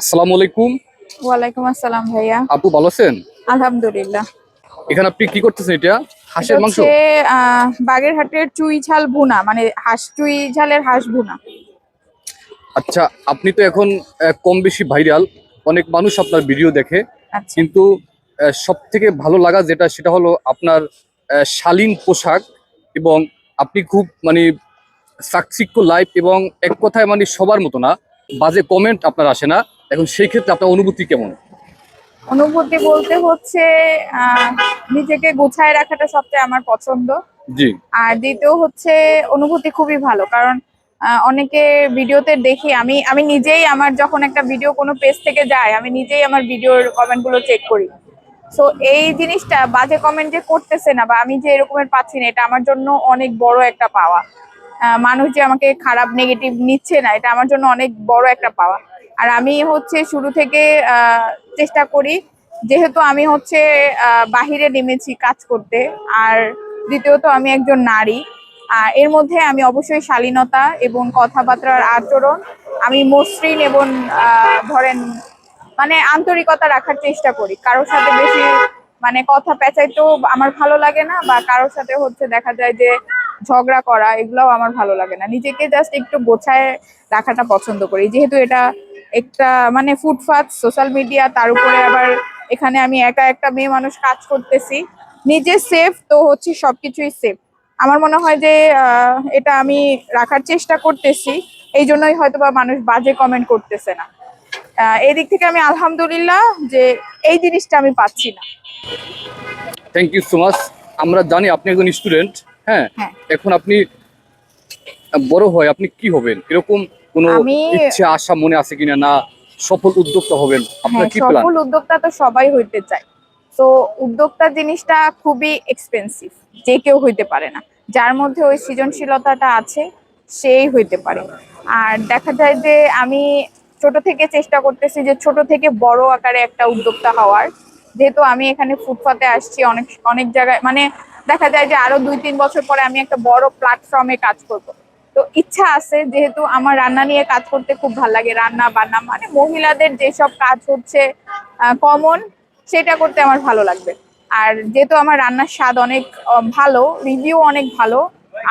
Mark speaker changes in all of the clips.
Speaker 1: আসসালামু আলাইকুম।
Speaker 2: ওয়ালাইকুম আসসালাম ভাইয়া।
Speaker 1: আপু ভালো আছেন?
Speaker 2: আলহামদুলিল্লাহ।
Speaker 1: এখানে আপনি কি করতেছেন এটা? হাঁসের মাংস?
Speaker 2: বাগেরহাটের চুই ঝাল ভুনা মানে হাঁস চুই ঝালের হাঁস ভুনা।
Speaker 1: আচ্ছা আপনি তো এখন কম বেশি ভাইরাল অনেক মানুষ আপনার ভিডিও দেখে।
Speaker 2: আচ্ছা।
Speaker 1: কিন্তু সব থেকে ভালো লাগা যেটা সেটা হলো আপনার শালীন পোশাক এবং আপনি খুব মানে চাকচিক্য লাইফ এবং এক কথায় মানে সবার মতো না। বাজে কমেন্ট আপনার আসে না। এখন সেই ক্ষেত্রে আপনার অনুভূতি কেমন?
Speaker 2: অনুভূতি বলতে হচ্ছে নিজেকে গুছায় রাখাটা সবচেয়ে আমার পছন্দ।
Speaker 1: জি।
Speaker 2: আর দ্বিতীয় হচ্ছে অনুভূতি খুবই ভালো। কারণ অনেকে ভিডিওতে দেখি আমি আমি নিজেই আমার যখন একটা ভিডিও কোনো পেজ থেকে যায় আমি নিজেই আমার ভিডিওর কমেন্টগুলো চেক করি। সো এই জিনিসটা বাজে কমেন্ট যে করতেছে না বা আমি যে এরকমের পাচ্ছি না এটা আমার জন্য অনেক বড় একটা পাওয়া। মানুষ যে আমাকে খারাপ নেগেটিভ নিচ্ছে না এটা আমার জন্য অনেক বড় একটা পাওয়া। আর আমি হচ্ছে শুরু থেকে চেষ্টা করি, যেহেতু আমি হচ্ছে বাহিরে নেমেছি কাজ করতে, আর দ্বিতীয়ত আমি একজন নারী এর মধ্যে আমি অবশ্যই শালীনতা এবং কথাবার্তার আচরণ, আমি মসৃণ এবং ধরেন মানে আন্তরিকতা রাখার চেষ্টা করি। কারোর সাথে বেশি মানে কথা পেঁচাইতেও আমার ভালো লাগে না, বা কারোর সাথে হচ্ছে দেখা যায় যে ঝগড়া করা, এগুলোও আমার ভালো লাগে না। নিজেকে জাস্ট একটু গোছায় রাখাটা পছন্দ করি, যেহেতু এটা একটা মানে ফুটপাথ সোশ্যাল মিডিয়া তার উপরে আবার এখানে আমি একা একটা মেয়ে মানুষ কাজ করতেছি। নিজে সেফ তো হচ্ছে সবকিছুই সেফ আমার মনে হয় যে এটা আমি রাখার চেষ্টা করতেছি এই জন্যই হয়তো বা মানুষ বাজে কমেন্ট করতেছে না। এই দিক থেকে আমি আলহামদুলিল্লাহ যে এই জিনিসটা আমি পাচ্ছি না।
Speaker 1: থ্যাংক ইউ সো মাচ আমরা জানি আপনি একজন স্টুডেন্ট হ্যাঁ?
Speaker 2: হ্যাঁ।
Speaker 1: এখন আপনি বড় হয় আপনি কি হবেন? এরকম কোনো
Speaker 2: আমি-
Speaker 1: ইচ্ছে আশা মনে আছে কিনা না সফল উদ্যোক্তা হবেন? আপনার
Speaker 2: হ্যাঁ
Speaker 1: কি প্ল্যান
Speaker 2: সফল উদ্যোক্তা তো সবাই হইতে চায়। তো উদ্যোক্তা জিনিসটা খুবই এক্সপেন্সিভ যে কেউ হইতে পারে না। যার মধ্যে ওই সৃজনশীলতাটা আছে সেই হইতে পারে। আর দেখা যায় যে আমি ছোট থেকে চেষ্টা করতেছি যে ছোট থেকে বড় আকারে একটা উদ্যোক্তা হওয়ার। যেহেতু আমি এখানে ফুটপাতে আসছি অনেক অনেক জায়গায় মানে দেখা যায় যে আরও দুই তিন বছর পরে আমি একটা বড় প্ল্যাটফর্মে কাজ করব। তো ইচ্ছা আছে যেহেতু আমার রান্না নিয়ে কাজ করতে খুব ভালো লাগে, রান্না, বান্না মানে মহিলাদের যেসব কাজ হচ্ছে কমন সেটা করতে আমার ভালো লাগবে। আর যেহেতু আমার রান্নার স্বাদ অনেক ভালো রিভিউ অনেক ভালো,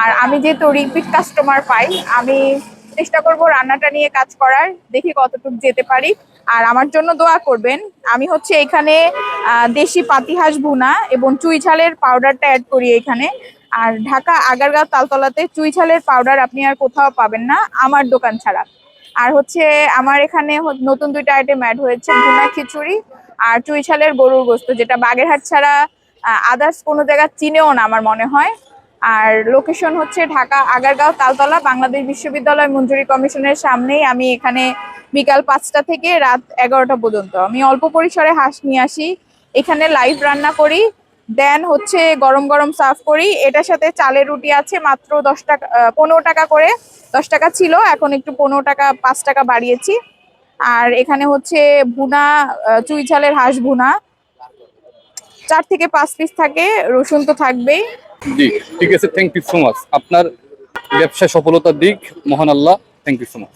Speaker 2: আর আমি যেহেতু রিপিট কাস্টমার পাই, আমি চেষ্টা করব রান্নাটা নিয়ে কাজ করার, দেখি কতটুকু যেতে পারি। আর আমার জন্য দোয়া করবেন, আমি হচ্ছে এখানে দেশি পাতিহাঁস ভুনা এবং চুই ঝালের পাউডারটা অ্যাড করি এখানে। আর ঢাকা আগারগাঁও তালতলাতে চুই ঝালের পাউডার আপনি আর কোথাও পাবেন না, আমার দোকান ছাড়া। আর হচ্ছে আমার এখানে নতুন দুইটা আইটেম অ্যাড হয়েছে, ভুনা খিচুড়ি আর চুই ঝালের গরুর গোস্ত, যেটা বাগেরহাট ছাড়া আদার্স কোনো জায়গা চিনেও না আমার মনে হয়। আর লোকেশন হচ্ছে ঢাকা আগারগাঁও তালতলা, বাংলাদেশ বিশ্ববিদ্যালয় মঞ্জুরি কমিশনের সামনেই। আমি এখানে বিকাল পাঁচটা থেকে রাত এগারোটা পর্যন্ত। আমি অল্প পরিসরে হাঁস নিয়ে আসি। এখানে লাইভ রান্না করি। দেন হচ্ছে গরম গরম সার্ভ করি। এটার সাথে চালের রুটি আছে, মাত্র দশ টাকা পনেরো টাকা করে। দশ টাকা ছিল, এখন একটু পনেরো টাকা, পাঁচ টাকা বাড়িয়েছি। আর এখানে হচ্ছে ভুনা চুই ঝালের হাঁস ভুনা। চার থেকে পাঁচ পিস থাকে, রসুন তো থাকবেই।
Speaker 1: জি, ঠিক আছে থ্যাংক ইউ সো মাচ আপনার ব্যবসায় সফলতার দিক, মহান Allah thank you so much